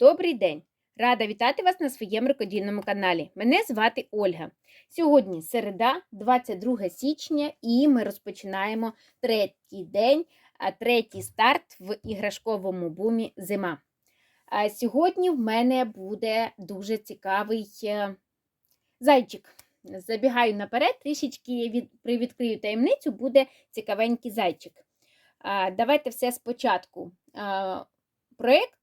Добрий день! Рада вітати вас на своєму рукодільному каналі. Мене звати Ольга. Сьогодні середа, 22 січня, і ми розпочинаємо третій день, третій старт в іграшковому бумі зима. Сьогодні в мене буде дуже цікавий е, зайчик. Забігаю наперед, трішечки від, привідкрию таємницю, буде цікавенький зайчик. Давайте все спочатку. Проєкт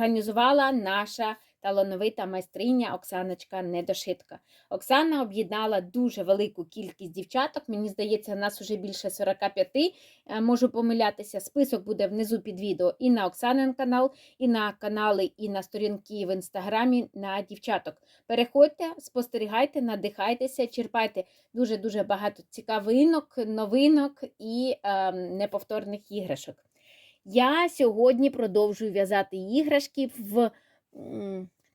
організувала наша талановита майстриня Оксаночка Недошитка. Оксана об'єднала дуже велику кількість дівчаток. Мені здається, нас вже більше 45. е, Можу помилятися. Список буде внизу під відео і на Оксанин канал, і на канали, і на сторінки в інстаграмі на дівчаток. Переходьте, спостерігайте, надихайтеся, черпайте дуже-дуже багато цікавинок, новинок і е, неповторних іграшок. Я сьогодні продовжую в'язати іграшки в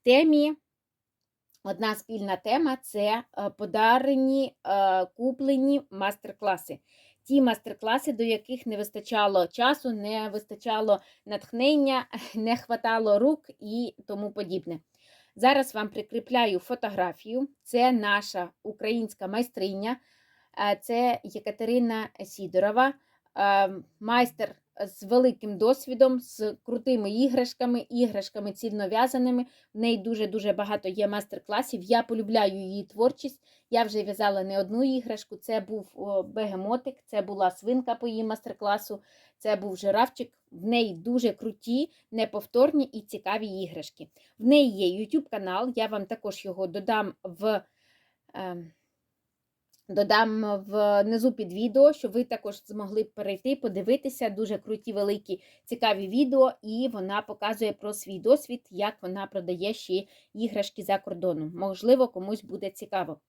темі. Одна спільна тема це е, подарені е, куплені мастер-класи. Ті мастер-класи, до яких не вистачало часу, не вистачало натхнення, не хватало рук і тому подібне. Зараз вам прикріпляю фотографію. Це наша українська майстриня, е, це Єкатерина Сідорова, е, майстер з великим досвідом, з крутими іграшками, іграшками цільнов'язаними. В неї дуже-дуже багато є мастер-класів. Я полюбляю її творчість. Я вже в'язала не одну іграшку. Це був бегемотик, це була свинка по її мастер-класу, це був жирафчик. В неї дуже круті, неповторні і цікаві іграшки. В неї є YouTube канал, я вам також його додам в. Е, Додам внизу під відео, щоб ви також змогли перейти, подивитися дуже круті, великі, цікаві відео, і вона показує про свій досвід, як вона продає ще іграшки за кордоном. Можливо, комусь буде цікаво.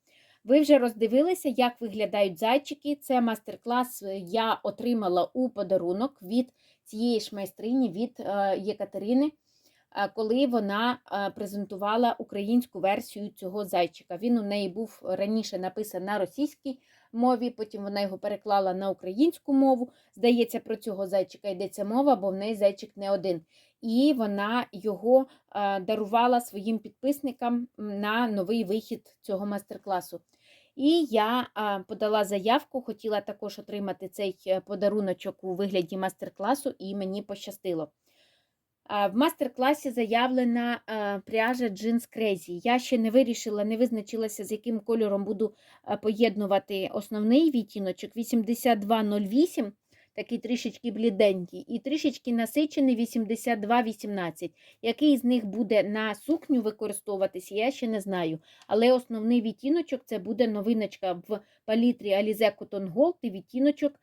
Ви вже роздивилися, як виглядають зайчики. Це мастер-клас я отримала у подарунок від цієї ж майстрині, від е, Єкатерини коли вона презентувала українську версію цього зайчика. Він у неї був раніше написаний на російській мові, потім вона його переклала на українську мову. Здається, про цього зайчика йдеться мова, бо в неї зайчик не один. І вона його дарувала своїм підписникам на новий вихід цього майстер-класу. І я подала заявку, хотіла також отримати цей е, подаруночок у вигляді майстер-класу, і мені пощастило. В мастер-класі заявлена пряжа Jeans Crazy. Я ще не вирішила, не визначилася, з яким кольором буду поєднувати основний відтіночок 8208, такий трішечки бліденький, і трішечки насичений 8218. Який з них буде на сукню використовуватися, я ще не знаю. Але основний відтіночок це буде новиночка в палітрі Alize Cotton Gold і відтіночок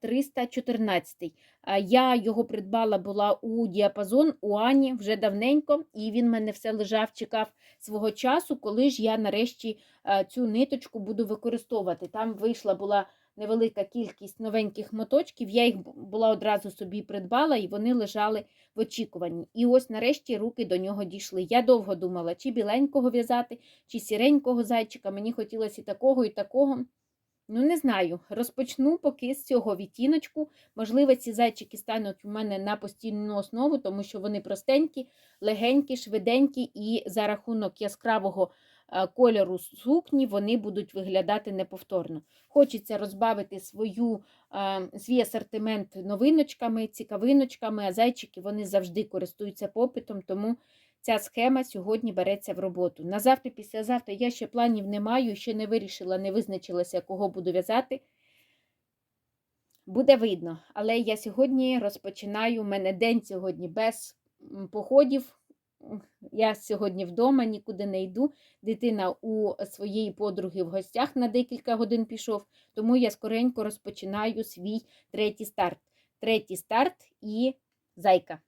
314. Е, я його придбала була у діапазон у Ані вже давненько, і він мене все лежав, чекав свого часу, коли ж я нарешті е, цю ниточку буду використовувати. Там вийшла була невелика кількість новеньких моточків, я їх була одразу собі придбала, і вони лежали в очікуванні. І ось нарешті руки до нього дійшли. Я довго думала, чи біленького в'язати, чи сіренького зайчика. Мені хотілося і такого, і такого. Ну, не знаю, розпочну поки з цього відтіночку. Можливо, ці зайчики стануть у мене на постійну основу, тому що вони простенькі, легенькі, швиденькі, і за рахунок яскравого е, кольору сукні вони будуть виглядати неповторно. Хочеться розбавити свою, е, свій асортимент новиночками, цікавиночками, а зайчики вони завжди користуються попитом, тому Ця схема сьогодні береться в роботу. На завтра, післязавтра я ще планів не маю, ще не вирішила, не визначилася, кого буду в'язати. Буде видно. Але я сьогодні розпочинаю, у мене день сьогодні без походів. Я сьогодні вдома, нікуди не йду. Дитина у своєї подруги в гостях на декілька годин пішов, тому я скоренько розпочинаю свій третій старт. Третій старт і зайка.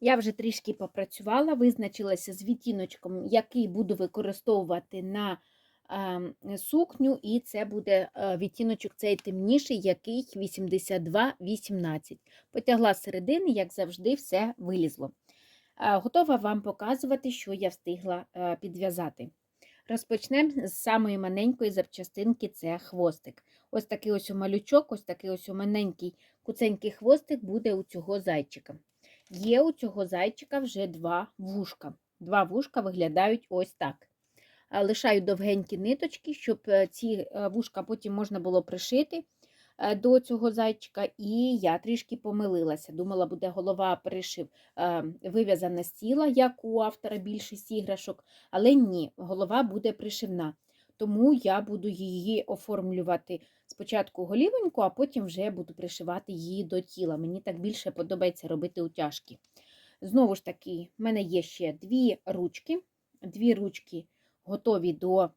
Я вже трішки попрацювала, визначилася з відтіночком, який буду використовувати на е, сукню, і це буде е, відтіночок цей темніший, який 82-18. Потягла з середини, як завжди, все вилізло. Е, готова вам показувати, що я встигла е, підв'язати. Розпочнемо з самої маленької запчастинки це хвостик. Ось такий ось малючок, ось такий ось маленький куценький хвостик буде у цього зайчика. Є у цього зайчика вже два вушка. Два вушка виглядають ось так. Е, Лишаю довгенькі ниточки, щоб е, ці е, вушка потім можна було пришити до цього зайчика. І я трішки помилилася. Думала, буде голова пришив вив'язана з тіла, як у автора більшість іграшок, але ні, голова буде пришивна. Тому я буду її оформлювати спочатку голівеньку, а потім вже буду пришивати її до тіла. Мені так більше подобається робити утяжки. Знову ж таки, в мене є ще дві ручки. Дві ручки готові до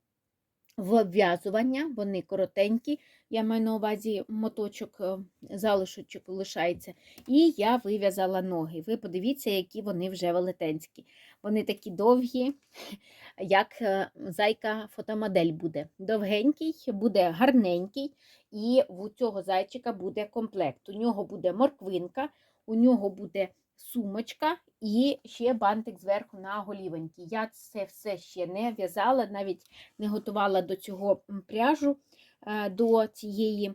вв'язування, вони коротенькі. Я маю на увазі моточок, е, залишочок лишається. І я вив'язала ноги. Ви подивіться, які вони вже велетенські. Вони такі довгі, як е, зайка фотомодель буде. Довгенький, буде гарненький, і у цього зайчика буде комплект. У нього буде морквинка, у нього буде сумочка і ще бантик зверху на голівеньки. Я це все ще не в'язала, навіть не готувала до цього пряжу, е, до цієї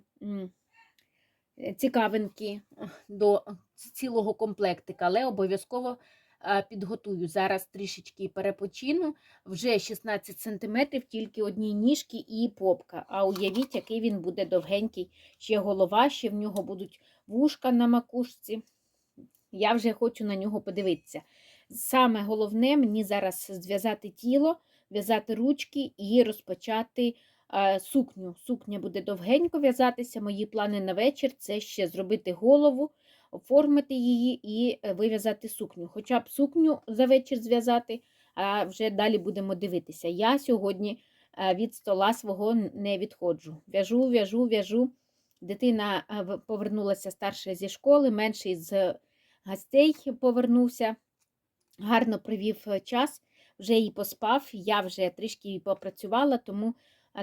цікавинки, до цілого комплектика, але обов'язково е, підготую. Зараз трішечки перепочину. Вже 16 см, тільки одні ніжки і попка. А уявіть, який він буде довгенький. Ще голова, ще в нього будуть вушка на макушці. Я вже хочу на нього подивитися. Саме головне мені зараз зв'язати тіло, в'язати ручки і розпочати е, сукню. Сукня буде довгенько в'язатися. Мої плани на вечір це ще зробити голову, оформити її і е, вив'язати сукню. Хоча б сукню за вечір зв'язати, а вже далі будемо дивитися. Я сьогодні е, від стола свого не відходжу. В'яжу, в'яжу, в'яжу. Дитина повернулася старша зі школи, менший з гостей повернувся, гарно провів е, час, вже і поспав, я вже трішки попрацювала, тому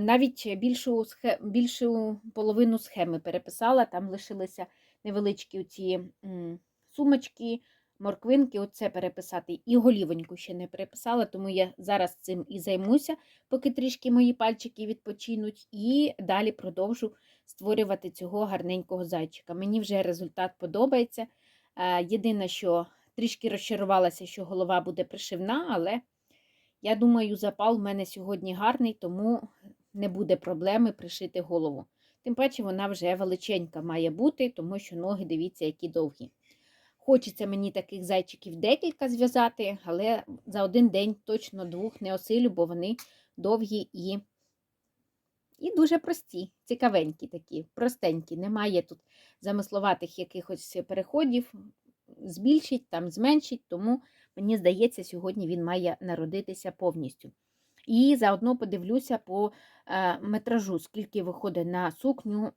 навіть більшу, більшу половину схеми переписала, там лишилися невеличкі ці сумочки, морквинки, оце переписати. І голівоньку ще не переписала, тому я зараз цим і займуся, поки трішки мої пальчики відпочинуть, і далі продовжу створювати цього гарненького зайчика. Мені вже результат подобається. Е, Єдине, що трішки розчарувалася, що голова буде пришивна, але я думаю, запал в мене сьогодні гарний, тому не буде проблеми пришити голову. Тим паче вона вже величенька має бути, тому що ноги, дивіться, які довгі. Хочеться мені таких зайчиків декілька зв'язати, але за один день точно двох не осилю, бо вони довгі і, і дуже прості, цікавенькі такі, простенькі. Немає тут замисловатих якихось переходів, збільшить, там зменшить, тому мені здається, сьогодні він має народитися повністю. І заодно подивлюся по е, метражу, скільки виходить на сукню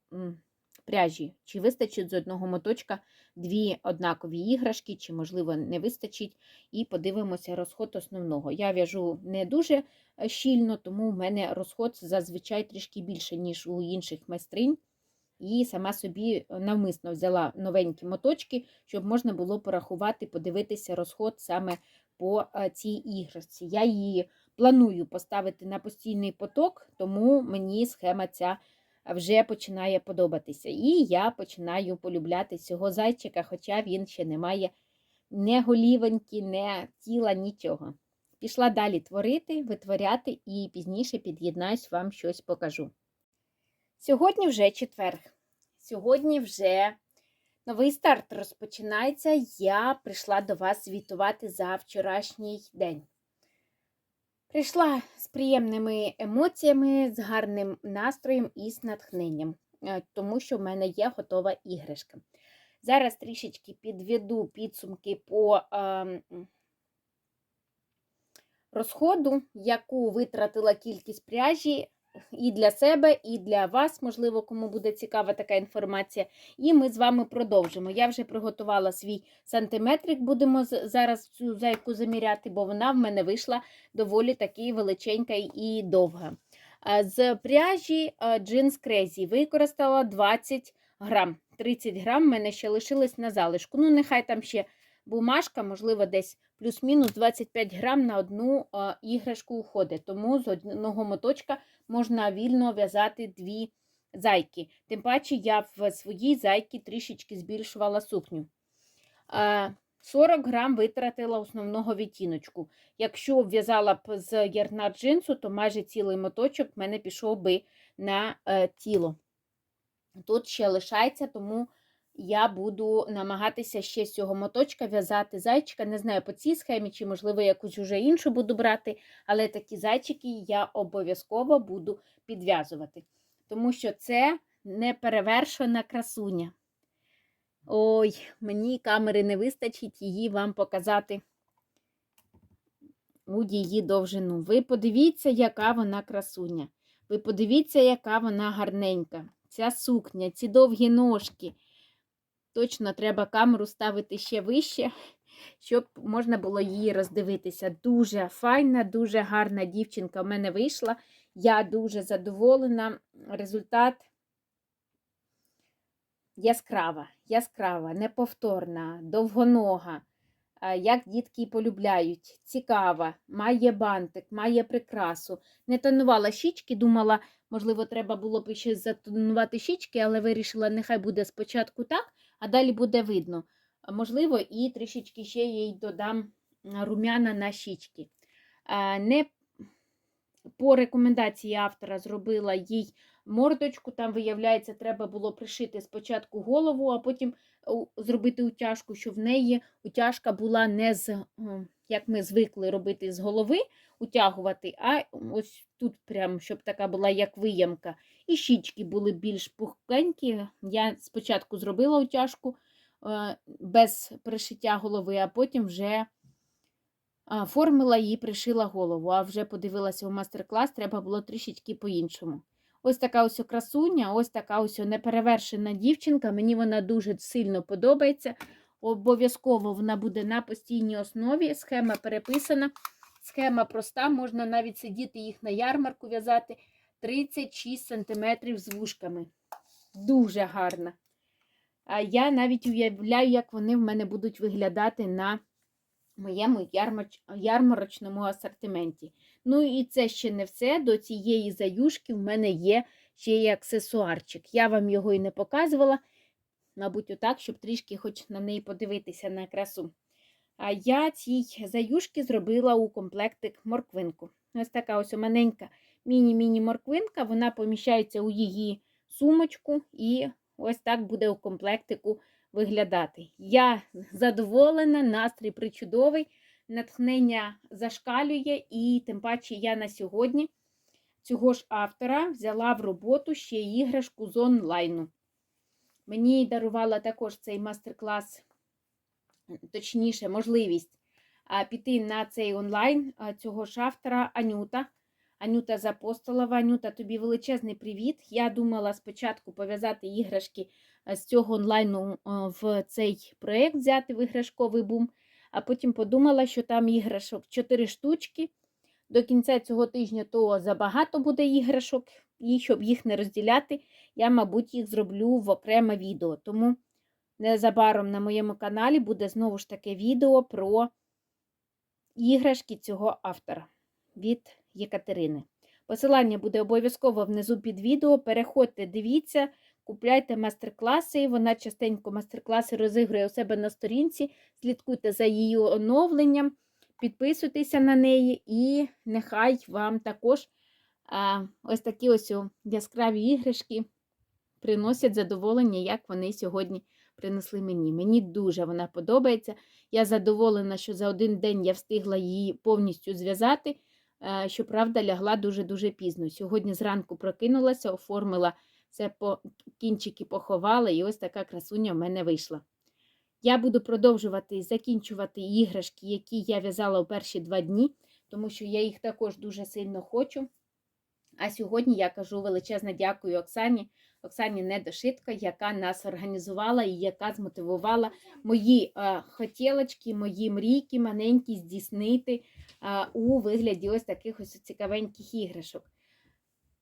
пряжі, чи вистачить з одного моточка дві однакові іграшки, чи, можливо, не вистачить, і подивимося розход основного. Я в'яжу не дуже е, щільно, тому в мене розход зазвичай трішки більше, ніж у інших майстринь. І сама собі навмисно взяла новенькі моточки, щоб можна було порахувати, подивитися розход саме по е, цій іграшці. Я її планую поставити на постійний поток, тому мені схема ця вже починає подобатися. І я починаю полюбляти цього зайчика, хоча він ще не має не голівоньки, не тіла, нічого. Пішла далі творити, витворяти і пізніше під'єднаюсь, вам щось покажу. Сьогодні вже четверг. Сьогодні вже новий старт розпочинається. Я прийшла до вас звітувати за вчорашній день. Прийшла з приємними емоціями, з гарним настроєм і з натхненням, е, тому що в мене є готова іграшка. Зараз трішечки підведу підсумки по е, розходу, яку витратила кількість пряжі і для себе, і для вас, можливо, кому буде цікава така інформація. І ми з вами продовжимо. Я вже приготувала свій сантиметрик, будемо зараз цю зайку заміряти, бо вона в мене вийшла доволі таки величенька і довга. З пряжі Jeans Crazy використала 20 грам. 30 грам в мене ще лишилось на залишку. Ну, нехай там ще бумажка, можливо, десь плюс-мінус 25 грам на одну іграшку уходить. Тому з одного моточка можна вільно в'язати дві зайки. Тим паче я в своїй зайці трішечки збільшувала сукню. А, 40 грам витратила основного відтіночку. Якщо в'язала б з ярна джинсу, то майже цілий моточок в мене пішов би на е, тіло. Тут ще лишається, тому я буду намагатися ще з цього моточка в'язати зайчика. Не знаю по цій схемі, чи, можливо, якусь уже іншу буду брати, але такі зайчики я обов'язково буду підв'язувати. Тому що це неперевершена красуня. Ой, мені камери не вистачить її вам показати у її довжину. Ви подивіться, яка вона красуня. Ви подивіться, яка вона гарненька. Ця сукня, ці довгі ножки. Точно треба камеру ставити ще вище, щоб можна було її роздивитися. Дуже файна, дуже гарна дівчинка в мене вийшла. Я дуже задоволена. Результат яскрава, яскрава, неповторна, довгонога. Як дітки полюбляють, цікава, має бантик, має прикрасу. Не тонувала щічки, думала, можливо, треба було б ще затонувати щічки, але вирішила, нехай буде спочатку так, а далі буде видно. Можливо, і трішечки ще їй додам румяна на щічки. Не по рекомендації автора зробила їй мордочку. Там, виявляється, треба було пришити спочатку голову, а потім зробити утяжку, щоб в неї утяжка була не з, як ми звикли робити з голови, утягувати, а ось тут прям, щоб така була як виямка. І щічки були більш пухкенькі. Я спочатку зробила утяжку е, без пришиття голови, а потім вже формила і пришила голову. А вже подивилася у майстер-клас, треба було трішечки по-іншому. Ось така ось красуня, ось така ось неперевершена дівчинка. Мені вона дуже сильно подобається. Обов'язково вона буде на постійній основі. Схема переписана. Схема проста, можна навіть сидіти їх на ярмарку в'язати 36 см з вушками. Дуже гарна. А я навіть уявляю, як вони в мене будуть виглядати на моєму ярмарочному асортименті. Ну і це ще не все. До цієї заюшки в мене є ще й аксесуарчик. Я вам його і не показувала, мабуть, отак, щоб трішки хоч на неї подивитися на красу. А я цій заюшки зробила у комплектик морквинку. Ось така ось маленька міні-міні морквинка, вона поміщається у її сумочку, і ось так буде у комплектику виглядати. Я задоволена, настрій причудовий, натхнення зашкалює, і тим паче я на сьогодні цього ж автора взяла в роботу ще іграшку з онлайну. Мені дарувала також цей мастер-клас, точніше, можливість піти на цей онлайн цього ж автора Анюта. Анюта Запостолова. Анюта, тобі величезний привіт. Я думала спочатку пов'язати іграшки з цього онлайну в цей проєкт, взяти в іграшковий бум, а потім подумала, що там іграшок 4 штучки. До кінця цього тижня то забагато буде іграшок, і щоб їх не розділяти, я, мабуть, їх зроблю в окреме відео. Тому незабаром на моєму каналі буде знову ж таке відео про іграшки цього автора від Єкатерини. Посилання буде обов'язково внизу під відео. Переходьте, дивіться, купляйте мастер-класи. Вона частенько мастер-класи розігрує у себе на сторінці. Слідкуйте за її оновленням, підписуйтеся на неї, і нехай вам також а, ось такі ось яскраві іграшки приносять задоволення, як вони сьогодні принесли мені. Мені дуже вона подобається. Я задоволена, що за один день я встигла її повністю зв'язати. Щоправда, лягла дуже-дуже пізно. Сьогодні зранку прокинулася, оформила все по кінчики поховала, і ось така красуня в мене вийшла. Я буду продовжувати закінчувати іграшки, які я в'язала у перші два дні, тому що я їх також дуже сильно хочу. А сьогодні я кажу величезне дякую Оксані, Оксані Недошитко, яка нас організувала і яка змотивувала мої е, хотілочки, мої мрійки маленькі здійснити е, у вигляді ось таких ось цікавеньких іграшок.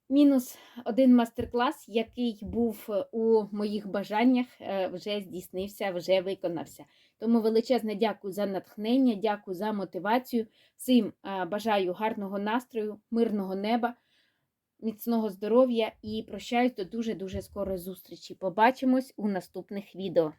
Мінус один мастер-клас, який був у моїх бажаннях, е, вже здійснився, вже виконався. Тому величезне дякую за натхнення, дякую за мотивацію. Всім е, бажаю гарного настрою, мирного неба міцного здоров'я і прощаюсь до дуже-дуже скорої зустрічі. Побачимось у наступних відео.